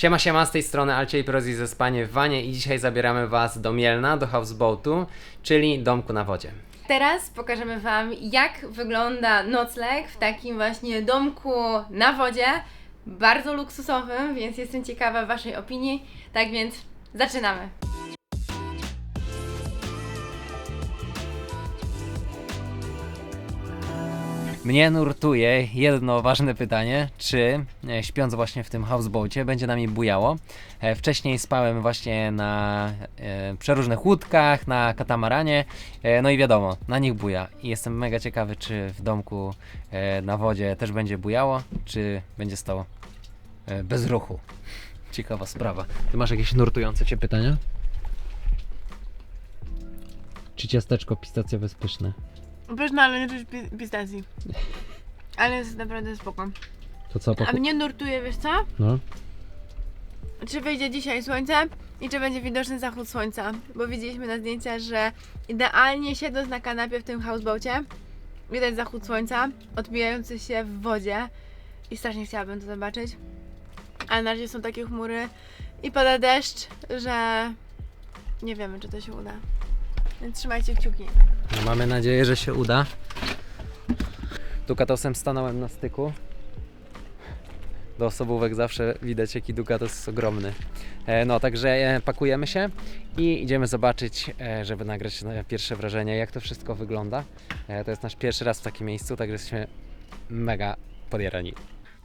Siema, siema, z tej strony Alcie i Prozi ze Spanie w Wanie i dzisiaj zabieramy Was do Mielna, do houseboatu, czyli domku na wodzie. Teraz pokażemy Wam, jak wygląda nocleg w takim właśnie domku na wodzie, bardzo luksusowym, więc jestem ciekawa Waszej opinii. Tak więc zaczynamy. Mnie nurtuje jedno ważne pytanie, czy e, śpiąc właśnie w tym houseboacie będzie nami bujało. E, Wcześniej spałem właśnie na e, przeróżnych łódkach, na katamaranie, no i wiadomo, na nich buja. I jestem mega ciekawy, czy w domku na wodzie też będzie bujało, czy będzie stało bez ruchu. Ciekawa sprawa. Ty masz jakieś nurtujące cię pytania? Czy ciasteczko pistacjowe pyszne? Pyszne, ale nie czuć pi- pistacji. Ale jest naprawdę spoko. To co? A mnie nurtuje, wiesz co? No. Czy wyjdzie dzisiaj słońce i czy będzie widoczny zachód słońca? Bo widzieliśmy na zdjęciach, że idealnie siedząc na kanapie w tym houseboacie widać zachód słońca odbijający się w wodzie i strasznie chciałabym to zobaczyć. Ale na razie są takie chmury i pada deszcz, że nie wiemy, czy to się uda. Więc trzymajcie kciuki. No, mamy nadzieję, że się uda. Dukatosem stanąłem na styku. Do osobówek zawsze widać, jaki Dukatos jest ogromny. E, No, także e, pakujemy się i idziemy zobaczyć, e, żeby nagrać e, pierwsze wrażenie, jak to wszystko wygląda. E, To jest nasz pierwszy raz w takim miejscu, także jesteśmy mega podjarani.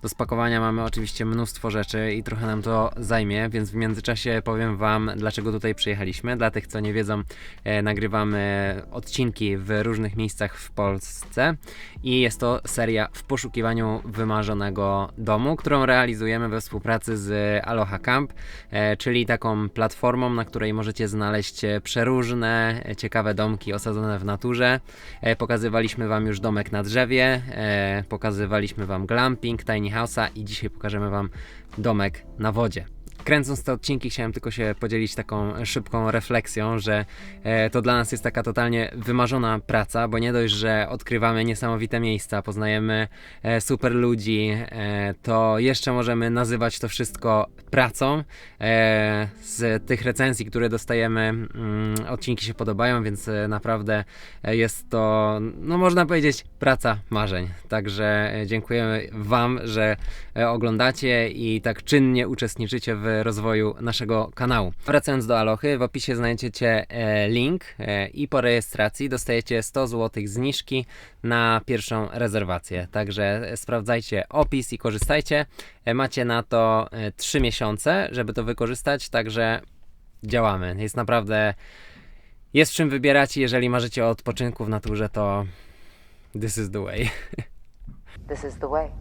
Do spakowania mamy oczywiście mnóstwo rzeczy i trochę nam to zajmie, więc w międzyczasie powiem Wam, dlaczego tutaj przyjechaliśmy. Dla tych, co nie wiedzą, e, nagrywamy odcinki w różnych miejscach w Polsce i jest to seria w poszukiwaniu wymarzonego domu, którą realizujemy we współpracy z Aloha Camp, e, czyli taką platformą, na której możecie znaleźć przeróżne, e, ciekawe domki osadzone w naturze. E, Pokazywaliśmy Wam już domek na drzewie, e, pokazywaliśmy Wam glamping, tiny house'a i dzisiaj pokażemy Wam domek na wodzie. Kręcąc te odcinki, chciałem tylko się podzielić taką szybką refleksją, że e, to dla nas jest taka totalnie wymarzona praca, bo nie dość, że odkrywamy niesamowite miejsca, poznajemy e, super ludzi, e, to jeszcze możemy nazywać to wszystko pracą. Z tych recenzji, które dostajemy, mm, odcinki się podobają, więc naprawdę jest to, no można powiedzieć, praca marzeń. Także dziękujemy Wam, że oglądacie i tak czynnie uczestniczycie w rozwoju naszego kanału. Wracając do Alochy, w opisie znajdziecie e, link e, i po rejestracji dostajecie 100 zł zniżki na pierwszą rezerwację. Także sprawdzajcie opis i korzystajcie. E, Macie na to 3 miesiące, żeby to wykorzystać, także działamy. Jest naprawdę jest czym wybierać i jeżeli marzycie o odpoczynku w naturze, to this is the way. This is the way.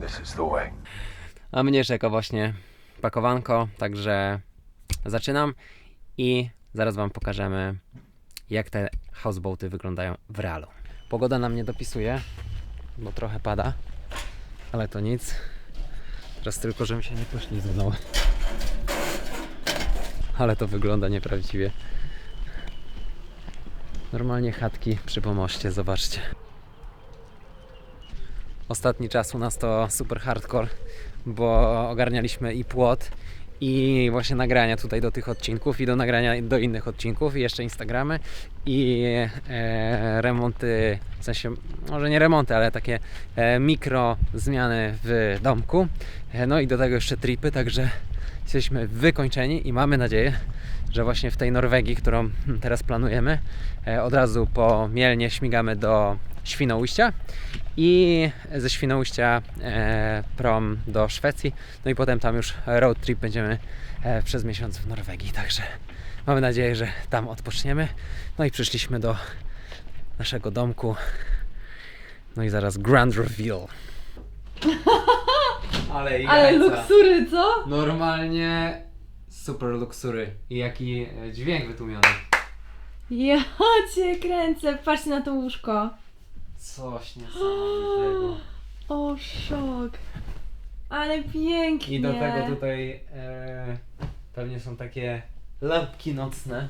This is the way. A mnie czeka właśnie pakowanko, także zaczynam i zaraz Wam pokażemy, jak te houseboaty wyglądają w realu. Pogoda nam nie dopisuje, bo trochę pada, ale to nic. Teraz tylko, żebym się nie poślizgnął. Ale to wygląda nieprawdziwie. Normalnie chatki przy pomoście, zobaczcie. Ostatni czas u nas to super hardcore, bo ogarnialiśmy i płot, i właśnie nagrania tutaj do tych odcinków, i do nagrania do innych odcinków, i jeszcze Instagramy, i e, remonty, w sensie, może nie remonty, ale takie e, mikro zmiany w domku. E, no i do tego jeszcze tripy, także jesteśmy wykończeni i mamy nadzieję, że właśnie w tej Norwegii, którą teraz planujemy, e, od razu po Mielnie śmigamy do Świnoujścia i ze Świnoujścia e, prom do Szwecji, no i potem tam już road trip będziemy e, przez miesiąc w Norwegii, także mamy nadzieję, że tam odpoczniemy. No i przyszliśmy do naszego domku. No i zaraz grand reveal. Ale, Ale luksury, co? Normalnie super luksury. I jaki e, dźwięk wytłumiony. Ja cię kręcę, patrzcie na to łóżko. Coś niesamowitego. O, szok. Ale pięknie. I do tego tutaj e, pewnie są takie lampki nocne.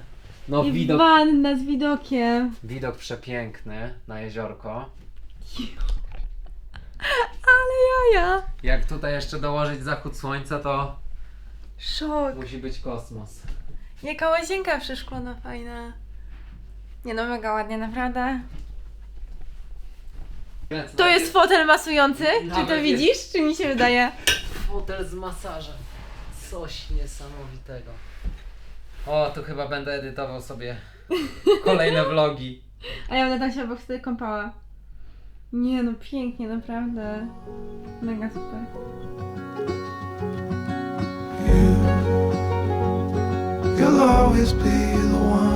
No I widok, wanna z widokiem. widok przepiękny na jeziorko. Ale jaja. Jak tutaj jeszcze dołożyć zachód słońca, to Szok. Musi być kosmos. Jaka łazienka przeszklona fajna. Nie no, mega ładnie, naprawdę. To jest fotel masujący? Czy to jest. widzisz? Czy mi się wydaje? fotel z masażem. Coś niesamowitego. O, tu chyba będę edytował sobie kolejne vlogi. A ja będę tam się obok wtedy kąpała. Nie no, pięknie, naprawdę. Mega super. You'll always be the one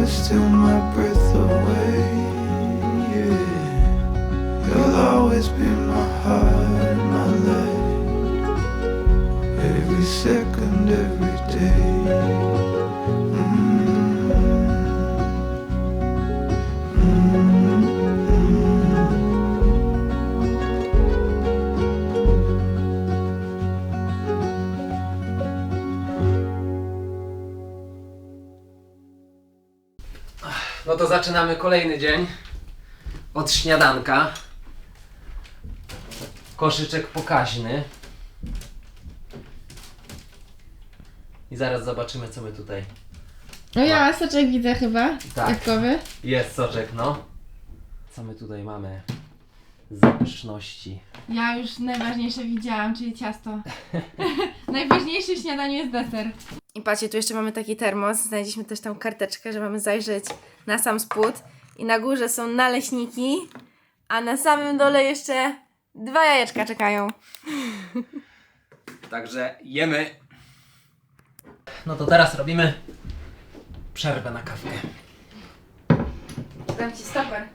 Always steal my breath away. Yeah. You'll always be my heart, my life. Every second, every day. Zaczynamy kolejny dzień od śniadanka. Koszyczek pokaźny. I zaraz zobaczymy, co my tutaj. No ja soczek widzę chyba. Tak. Jabłkowy. Jest soczek, no. Co my tutaj mamy? Za pyszności. Ja już najważniejsze widziałam, czyli ciasto. Najważniejszy w śniadaniu jest deser. I patrzcie, tu jeszcze mamy taki termos. Znaleźliśmy też tam karteczkę, że mamy zajrzeć na sam spód. I na górze są naleśniki, a na samym dole jeszcze dwa jajeczka czekają. Także jemy. No to teraz robimy przerwę na kawkę. Dam ci stoper.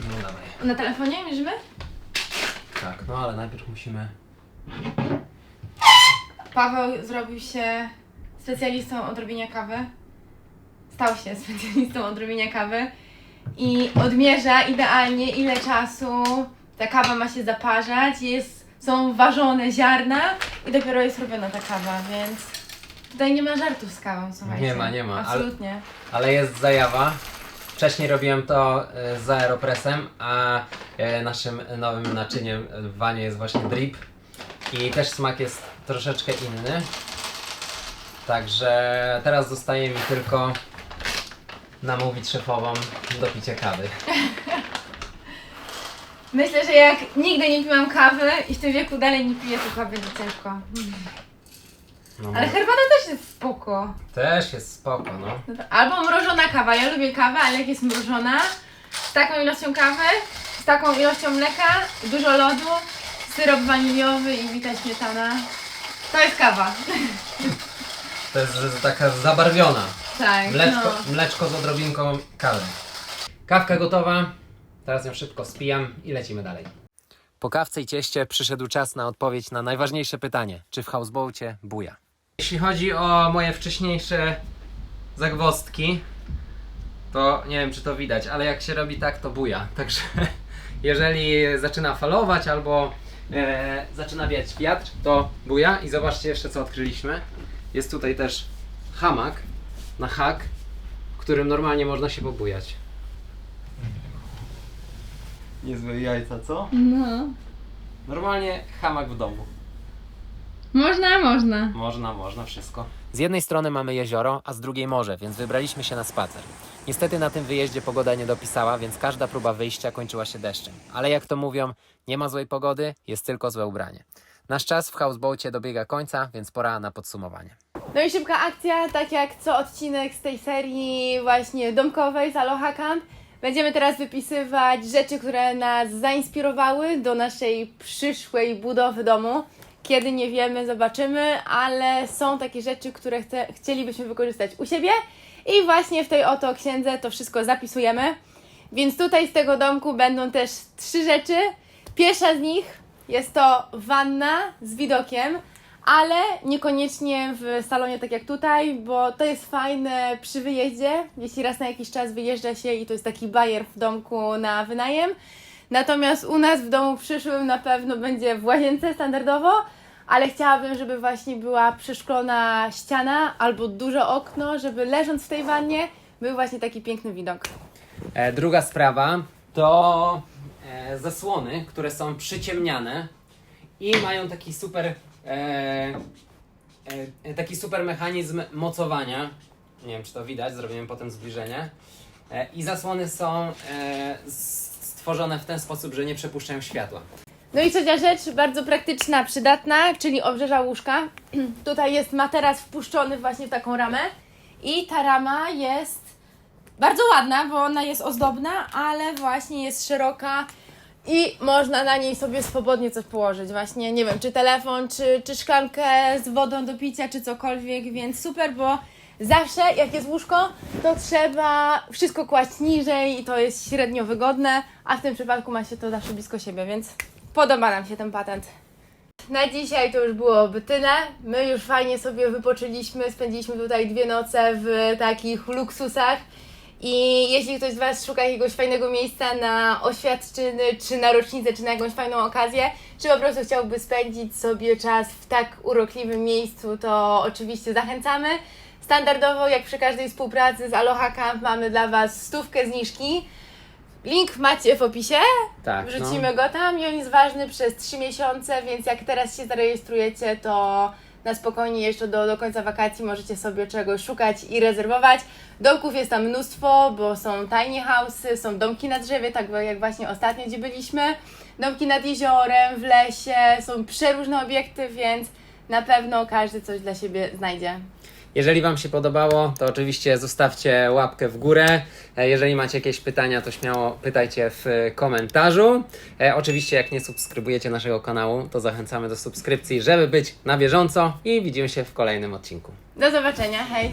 No dawaj. Na telefonie mierzymy? Tak, no ale najpierw musimy. Paweł zrobił się specjalistą od robienia kawy. Stał się specjalistą od robienia kawy i odmierza idealnie ile czasu ta kawa ma się zaparzać. Jest, są ważone ziarna i dopiero jest robiona ta kawa, więc tutaj nie ma żartów z kawą, słuchajcie. Nie ma, nie ma, Absolutnie. Ale jest zajawa. Wcześniej robiłem to e, z aeropressem, a e, naszym nowym naczyniem w wanie jest właśnie drip. I też smak jest troszeczkę inny. Także teraz zostaje mi tylko namówić szefową do picia kawy. Myślę, że jak nigdy nie piłam kawy i w tym wieku dalej nie piję, to chyba będzie ciężko. No, Ale herbata też jest spoko. też jest spoko, no. No Albo mrożona kawa. Ja lubię kawę, ale jak jest mrożona, z taką ilością kawy, z taką ilością mleka, dużo lodu, syrop waniliowy i bita śmietana. To jest kawa. To jest z- taka zabarwiona. Tak, Mleczko, no. mleczko z odrobinką kawy. Kawka gotowa. Teraz ją szybko spijam i lecimy dalej. Po kawce i cieście przyszedł czas na odpowiedź na najważniejsze pytanie. Czy w houseboacie buja? Jeśli chodzi o moje wcześniejsze zagwozdki, to nie wiem czy to widać, ale jak się robi tak, to buja. Także jeżeli zaczyna falować albo e, zaczyna wiać wiatr, to buja. I zobaczcie jeszcze co odkryliśmy. Jest tutaj też hamak na hak, w którym normalnie można się pobujać. Niezłe jajca, co? No. Normalnie hamak w domu. Można, można. Można, można wszystko. Z jednej strony mamy jezioro, a z drugiej morze, więc wybraliśmy się na spacer. Niestety na tym wyjeździe pogoda nie dopisała, więc każda próba wyjścia kończyła się deszczem. Ale jak to mówią, nie ma złej pogody, jest tylko złe ubranie. Nasz czas w houseboacie dobiega końca, więc pora na podsumowanie. No i szybka akcja, tak jak co odcinek z tej serii właśnie domkowej z Aloha Camp. Będziemy teraz wypisywać rzeczy, które nas zainspirowały do naszej przyszłej budowy domu. Kiedy nie wiemy, zobaczymy, ale są takie rzeczy, które chce, chcielibyśmy wykorzystać u siebie i właśnie w tej oto księdze to wszystko zapisujemy. Więc tutaj z tego domku będą też trzy rzeczy. Pierwsza z nich jest to wanna z widokiem, ale niekoniecznie w salonie tak jak tutaj, bo to jest fajne przy wyjeździe, jeśli raz na jakiś czas wyjeżdża się i to jest taki bajer w domku na wynajem. Natomiast u nas w domu przyszłym na pewno będzie w łazience standardowo, ale chciałabym, żeby właśnie była przeszklona ściana albo duże okno, żeby leżąc w tej wannie był właśnie taki piękny widok. E, druga sprawa to e, zasłony, które są przyciemniane i mają taki super e, e, taki super mechanizm mocowania. Nie wiem, czy to widać, zrobimy potem zbliżenie. E, I zasłony są e, s- stworzone w ten sposób, że nie przepuszczają światła. No i trzecia rzecz, bardzo praktyczna, przydatna, czyli obrzeża łóżka. Tutaj jest materac wpuszczony właśnie w taką ramę i ta rama jest bardzo ładna, bo ona jest ozdobna, ale właśnie jest szeroka i można na niej sobie swobodnie coś położyć. Właśnie, nie wiem, czy telefon, czy, czy szklankę z wodą do picia, czy cokolwiek, więc super, bo zawsze jak jest łóżko, to trzeba wszystko kłaść niżej i to jest średnio wygodne, a w tym przypadku ma się to zawsze blisko siebie, więc podoba nam się ten patent. Na dzisiaj to już byłoby tyle. My już fajnie sobie wypoczęliśmy, spędziliśmy tutaj dwie noce w takich luksusach. I jeśli ktoś z Was szuka jakiegoś fajnego miejsca na oświadczyny, czy na rocznicę, czy na jakąś fajną okazję, czy po prostu chciałby spędzić sobie czas w tak urokliwym miejscu, to oczywiście zachęcamy. Standardowo, jak przy każdej współpracy z Aloha Camp, mamy dla Was stówkę zniżki. Link macie w opisie. Tak, Wrzucimy go tam i on jest ważny przez 3 miesiące, więc jak teraz się zarejestrujecie, to na spokojnie jeszcze do, do końca wakacji możecie sobie czegoś szukać i rezerwować. Domków jest tam mnóstwo, bo są tiny house'y, są domki na drzewie, tak jak właśnie ostatnio, gdzie byliśmy. Domki nad jeziorem, w lesie, są przeróżne obiekty, więc na pewno każdy coś dla siebie znajdzie. Jeżeli Wam się podobało, to oczywiście zostawcie łapkę w górę. E, Jeżeli macie jakieś pytania, to śmiało pytajcie w e, komentarzu. E, oczywiście, jak nie subskrybujecie naszego kanału, to zachęcamy do subskrypcji, żeby być na bieżąco i widzimy się w kolejnym odcinku. Do zobaczenia, hej!